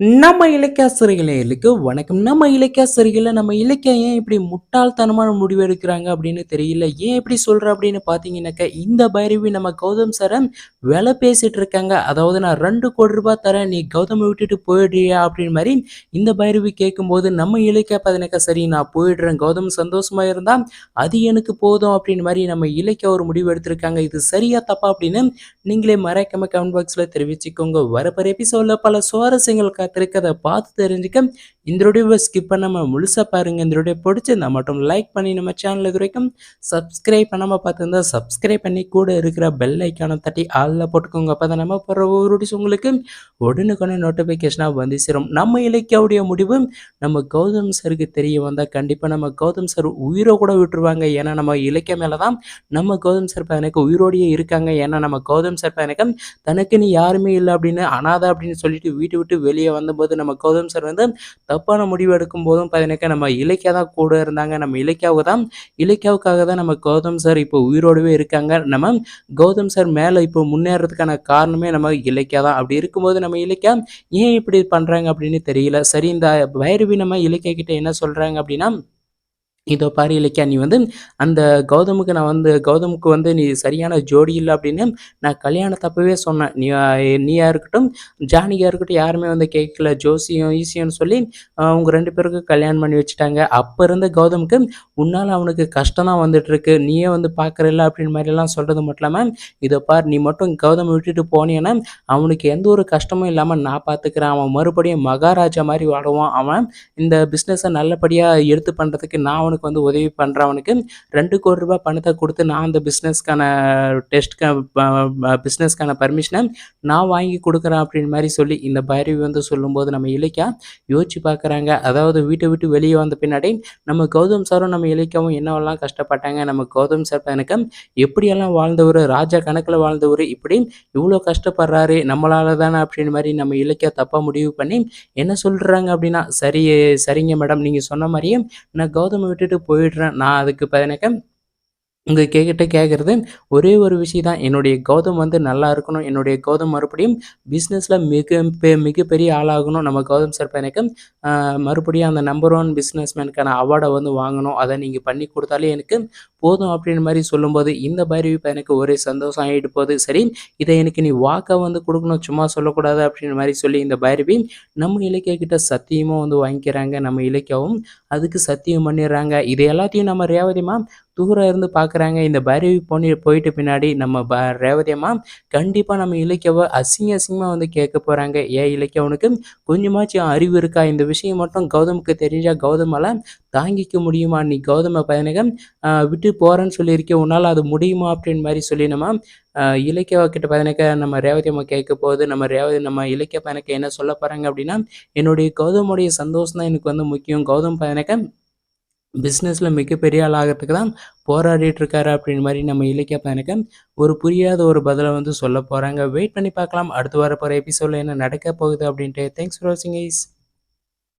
நம்ம இலக்கியாசிரியர்களுக்கு வணக்கம். நம்ம இலக்கியாசிரியர்களை நம்ம இலக்கியம் ஏன் இப்படி முட்டாள்தனமான முடிவு எடுக்கிறாங்க அப்படின்னு தெரியல. ஏன் இப்படி சொல்ற அப்படின்னு பார்த்தீங்கன்னாக்கா இந்த பைரவி நம்ம கௌதம் சாரை விலை பேசிட்டு இருக்காங்க. அதாவது நான் ரெண்டு கோடி ரூபாய் தரேன் நீ கௌதம விட்டுட்டு போயிடுறியா அப்படின்னு மாதிரி இந்த பைரவி கேட்கும்போது நம்ம இலக்கிய பார்த்தீங்கன்னாக்கா சரி நான் போயிடுறேன். கௌதம் சந்தோஷமா இருந்தா அது எனக்கு போதும் அப்படின்னு மாதிரி நம்ம இலக்கிய ஒரு முடிவு எடுத்திருக்காங்க. இது சரியா தப்பா அப்படின்னு நீங்களே மறைக்காம கமெண்ட் பாக்ஸ்ல தெரிவிச்சுக்கோங்க. வரப்போற எபிசோட்ல பல சுவாரஸ்யங்கள் காத்திருக்கதை பார்த்து தெரிஞ்சுக்க இந்த வீடியோவை ஸ்கிப் பண்ணாமல் முழுசா பாருங்கள் இந்த வீடியோ பிடிச்சிருந்தா மட்டும் லைக் பண்ணி நம்ம சேனலுக்கு வரைக்கும் சப்ஸ்கிரைப் பண்ணாமல் பார்த்துருந்தா சப்ஸ்கிரைப் பண்ணி கூட இருக்கிற பெல் ஐக்கானை தட்டி ஆளில் போட்டுக்கோங்க. அப்போ தான் நம்ம போகிற ஒவ்வொரு வீடியோஸ் உங்களுக்கு உடனுக்குடனே நோட்டிஃபிகேஷனாக வந்து சேரும். நம்ம இலக்கியாவுடைய முடிவு நம்ம கௌதம் சருக்கு தெரிய வந்தால் கண்டிப்பாக நம்ம கௌதம் சார் உயிரை கூட விட்டுருவாங்க. ஏன்னா நம்ம இலக்கிய மேலே தான் நம்ம கௌதம் சார் பையனுக்கு உயிரோடையே இருக்காங்க. ஏன்னா நம்ம கௌதம் சார் பையனுக்கு தனக்குன்னு யாருமே இல்லை அப்படின்னு அனாதை அப்படின்னு சொல்லிட்டு வீட்டை விட்டு வெளியே வந்தபோது நம்ம கௌதம் சார் வந்து தப்பான முடிவு எடுக்கும் போதும் பார்த்தீங்கன்னாக்கா நம்ம இலக்கியா தான் கூட இருந்தாங்க. நம்ம இலக்கியாவுக்கு தான் இலக்கியாவுக்காக தான் நம்ம கௌதம் சார் இப்போ உயிரோடவே இருக்காங்க. நம்ம கௌதம் சார் மேலே இப்போ முன்னேறதுக்கான காரணமே நம்ம இலக்கியா தான். அப்படி இருக்கும்போது நம்ம இலக்கியா ஏன் இப்படி பண்ணுறாங்க அப்படின்னு தெரியல. சரி இந்த பைரவி நம்ம இலக்கிய கிட்ட என்ன சொல்கிறாங்க அப்படின்னா இதோ பாரு இலக்கியா நீ வந்து அந்த கௌதமுக்கு நான் வந்து கௌதமுக்கு வந்து நீ சரியான ஜோடி இல்லை அப்படின்னு நான் கல்யாணத்தப்பவே சொன்னேன். நீ நீயா இருக்கட்டும் ஜானிகா இருக்கட்டும் யாருமே வந்து கேட்கல. ஜோசியும் ஈசியம்னு சொல்லி அவங்க ரெண்டு பேருக்கும் கல்யாணம் பண்ணி வச்சுட்டாங்க. அப்போ இருந்த கௌதமுக்கு உன்னால் அவனுக்கு கஷ்டம் தான் வந்துட்டு இருக்கு. நீயே வந்து பார்க்குறல அப்படின்னு மாதிரிலாம் சொல்கிறது மட்டும் இல்லாமல் இதோ பார் நீ மட்டும் கௌதம் விட்டுட்டு போனீன்னா அவனுக்கு எந்த ஒரு கஷ்டமும் இல்லாமல் நான் பார்த்துக்கிறேன் அவன் மறுபடியும் மகாராஜா மாதிரி வாடுவான். அவன் இந்த பிஸ்னஸை நல்லபடியாக எடுத்து பண்ணுறதுக்கு நான் அவனுக்கு வந்து உதவி பண்ணுறவனுக்கு ரெண்டு கோடி ரூபாய் பணத்தை கொடுத்து நான் அந்த பிஸ்னஸ்க்கான டெஸ்ட்க்கான பிஸ்னஸ்க்கான பர்மிஷனை நான் வாங்கி கொடுக்குறேன் அப்படின்னு மாதிரி சொல்லி இந்த பைரவி வந்து சொல்லும்போது நம்ம இலக்கியா யோசிச்சு பார்க்குறாங்க. அதாவது வீட்டை விட்டு வெளியே வந்த பின்னாடி நம்ம கௌதம் சாரும் நம்ம இலக்கியாவும் என்னவெல்லாம் கஷ்டப்பட்டாங்க? நம்ம கௌதம் சார் எனக்கு எப்படியெல்லாம் வாழ்ந்தவர்? ராஜா கணக்கில் வாழ்ந்தவர்? இப்படி இவ்வளோ கஷ்டப்படுறாரு. நம்மளால தானே அப்படின்னு மாதிரி நம்ம இலக்கியா தப்பாக முடிவு பண்ணி என்ன சொல்கிறாங்க அப்படின்னா சரி சரிங்க மேடம். நீங்கள் சொன்ன மாதிரியே நான் கௌதமை விட்டுட்டு போயிடுறேன். நான் அதுக்கு பதினக்க உங்கள் கேக்கிட்ட கேட்குறது ஒரே ஒரு விஷயம் தான் என்னுடைய கௌதம் வந்து நல்லா இருக்கணும். என்னுடைய கௌதம் மறுபடியும் பிஸ்னஸில் மிக பெ மிகப்பெரிய ஆளாகணும். நம்ம கௌதம் சார் எனக்கு மறுபடியும் அந்த நம்பர் ஒன் பிஸ்னஸ்மேனுக்கான அவார்டை வந்து வாங்கணும். அதை நீங்கள் பண்ணி கொடுத்தாலே எனக்கு போதும் அப்படின்ற மாதிரி சொல்லும்போது இந்த பைரவி எனக்கு ஒரே சந்தோஷம் ஆகிட்டு போகுது. சரி இதை எனக்கு நீ வாக்கா வந்து கொடுக்கணும் சும்மா சொல்லக்கூடாது அப்படின்னு மாதிரி சொல்லி இந்த பைரவி நம்ம இலக்கிய கிட்ட சத்தியமும் வந்து வாங்கிக்கிறாங்க நம்ம இலக்கியாவும் அதுக்கு சத்தியம் பண்ணிடுறாங்க. இது எல்லாத்தையும் நம்ம ரேவதிமா தூரம் இருந்து பார்க்குறாங்க இந்த பைரவி போனி போயிட்டு பின்னாடி நம்ம ப ரேவதியம்மா கண்டிப்பாக நம்ம இலக்கியவை அசிங்க அசிங்கமாக வந்து கேட்க போகிறாங்க ஏன் இலக்கியவனுக்கு கொஞ்சமாச்சும் அறிவு இருக்கா? இந்த விஷயம் மட்டும் கௌதமுக்கு தெரிஞ்சால் கௌதமால் தாங்கிக்க முடியுமா? நீ கௌதம பயணகம் விட்டு போகிறேன்னு சொல்லியிருக்கேன் உன்னால் அது முடியுமா? அப்படின்னு மாதிரி சொல்லி நம்ம இலக்கிய கிட்ட பயணக்க நம்ம ரேவதி அம்மா கேட்க போகுது. நம்ம ரேவதி நம்ம இலக்கிய பயணக்க என்ன சொல்ல போகிறாங்க அப்படின்னா என்னுடைய கௌதமுடைய சந்தோஷம் தான் எனக்கு வந்து முக்கியம். கௌதம் பயணக்க பிஸ்னஸில் மிகப்பெரிய ஆளாகிறதுக்கு தான் போராடிட்டு இருக்காரு அப்படின்னு மாதிரி நம்ம இலக்கிய பயணக்க ஒரு புரியாத ஒரு பதிலை வந்து சொல்ல போகிறாங்க வெயிட் பண்ணி பார்க்கலாம். அடுத்து வர போகிற எபிசோடில் என்ன நடக்க போகுது அப்படின்ட்டு. தேங்க்ஸ் ஃபார் வாட்சிங் ஐஸ்